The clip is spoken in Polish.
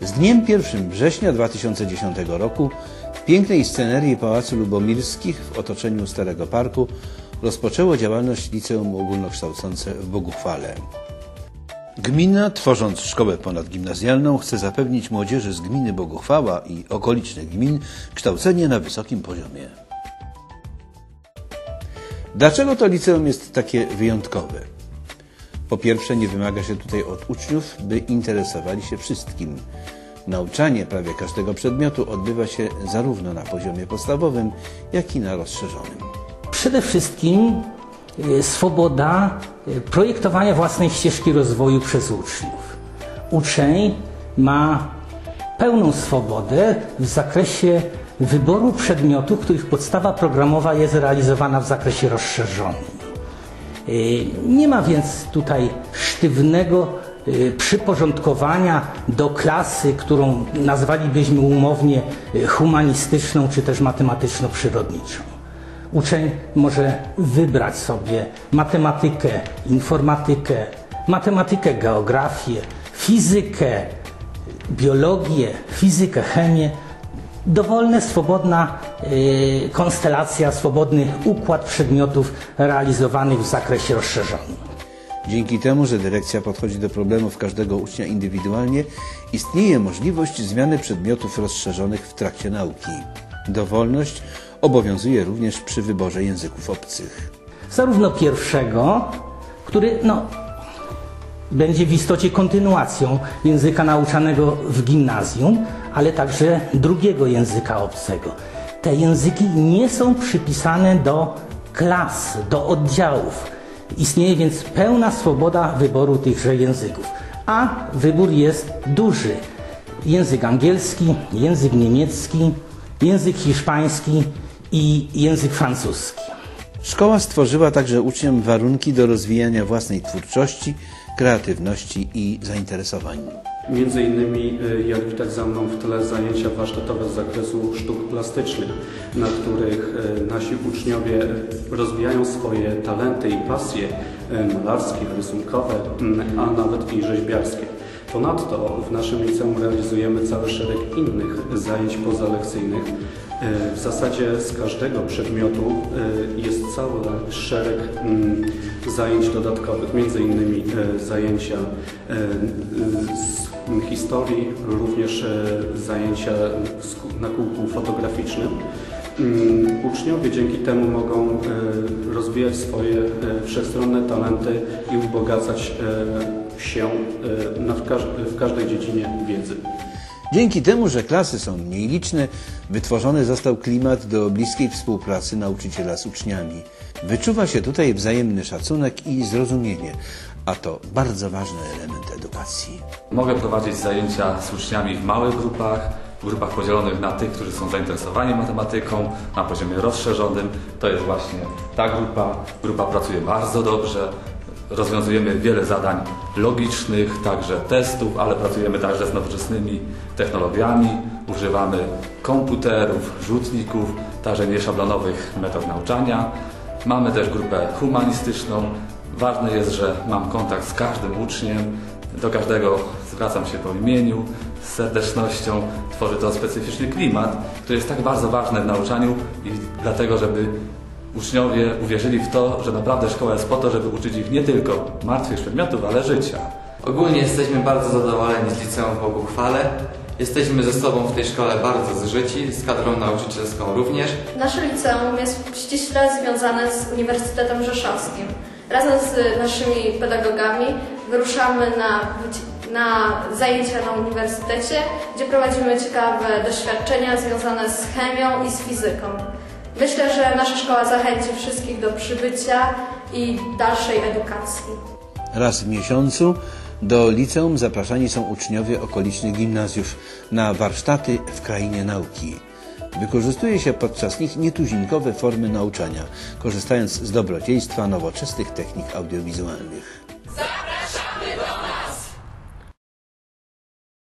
Z dniem 1 września 2010 roku w pięknej scenerii Pałacu Lubomirskich w otoczeniu Starego Parku rozpoczęło działalność Liceum Ogólnokształcące w Boguchwale. Gmina, tworząc szkołę ponadgimnazjalną, chce zapewnić młodzieży z gminy Boguchwała i okolicznych gmin kształcenie na wysokim poziomie. Dlaczego to liceum jest takie wyjątkowe? Po pierwsze, nie wymaga się tutaj od uczniów, by interesowali się wszystkim. Nauczanie prawie każdego przedmiotu odbywa się zarówno na poziomie podstawowym, jak i na rozszerzonym. Przede wszystkim y, swoboda y, projektowania własnej ścieżki rozwoju przez uczniów. Uczeń ma pełną swobodę w zakresie wyboru przedmiotów, których podstawa programowa jest realizowana w zakresie rozszerzonym. Y, Nie ma więc tutaj sztywnego y, przyporządkowania do klasy, którą nazwalibyśmy umownie y, humanistyczną czy też matematyczno-przyrodniczą. Uczeń może wybrać sobie matematykę, informatykę, matematykę, geografię, fizykę, biologię, fizykę, chemię. Dowolna, swobodna konstelacja, swobodny układ przedmiotów realizowanych w zakresie rozszerzonym. Dzięki temu, że dyrekcja podchodzi do problemów każdego ucznia indywidualnie, istnieje możliwość zmiany przedmiotów rozszerzonych w trakcie nauki. Dowolność obowiązuje również przy wyborze języków obcych. Zarówno pierwszego, który no, będzie w istocie kontynuacją języka nauczanego w gimnazjum, ale także drugiego języka obcego. Te języki nie są przypisane do klas, do oddziałów. Istnieje więc pełna swoboda wyboru tychże języków, a wybór jest duży. Język angielski, język niemiecki, język hiszpański i język francuski. Szkoła stworzyła także uczniom warunki do rozwijania własnej twórczości, kreatywności i zainteresowań. Między innymi, y, jak widać za mną w tle, zajęcia warsztatowe z zakresu sztuk plastycznych, na których y, nasi uczniowie rozwijają swoje talenty i pasje malarskie, rysunkowe, a nawet i rzeźbiarskie. Ponadto w naszym liceum realizujemy cały szereg innych zajęć pozalekcyjnych. W zasadzie z każdego przedmiotu jest cały szereg mm, zajęć dodatkowych, między innymi zajęcia z historii, również e, zajęcia na kółku fotograficznym. Mm, Uczniowie dzięki temu mogą e, rozwijać swoje e, wszechstronne talenty i ubogacać e, się e, w każdej dziedzinie wiedzy. Dzięki temu, że klasy są mniej liczne, wytworzony został klimat do bliskiej współpracy nauczyciela z uczniami. Wyczuwa się tutaj wzajemny szacunek i zrozumienie, a to bardzo ważny element edukacji. Mogę prowadzić zajęcia z uczniami w małych grupach, w grupach podzielonych na tych, którzy są zainteresowani matematyką, na poziomie rozszerzonym. To jest właśnie ta grupa. Grupa pracuje bardzo dobrze. Rozwiązujemy wiele zadań logicznych, także testów, ale pracujemy także z nowoczesnymi technologiami. Używamy komputerów, rzutników, także nieszablonowych metod nauczania. Mamy też grupę humanistyczną. Ważne jest, że mam kontakt z każdym uczniem, do każdego zwracam się po imieniu, z serdecznością. Tworzy to specyficzny klimat, który jest tak bardzo ważny w nauczaniu i dlatego, żeby uczniowie uwierzyli w to, że naprawdę szkoła jest po to, żeby uczyć ich nie tylko martwych przedmiotów, ale życia. Ogólnie jesteśmy bardzo zadowoleni z liceum w Boguchwale. Jesteśmy ze sobą w tej szkole bardzo zżyci, z kadrą nauczycielską również. Nasze liceum jest ściśle związane z Uniwersytetem Rzeszowskim. Razem z naszymi pedagogami wyruszamy na, na zajęcia na uniwersytecie, gdzie prowadzimy ciekawe doświadczenia związane z chemią i z fizyką. Myślę, że nasza szkoła zachęci wszystkich do przybycia i dalszej edukacji. Raz w miesiącu do liceum zapraszani są uczniowie okolicznych gimnazjów na warsztaty w krainie nauki. Wykorzystuje się podczas nich nietuzinkowe formy nauczania, korzystając z dobrodziejstwa nowoczesnych technik audiowizualnych.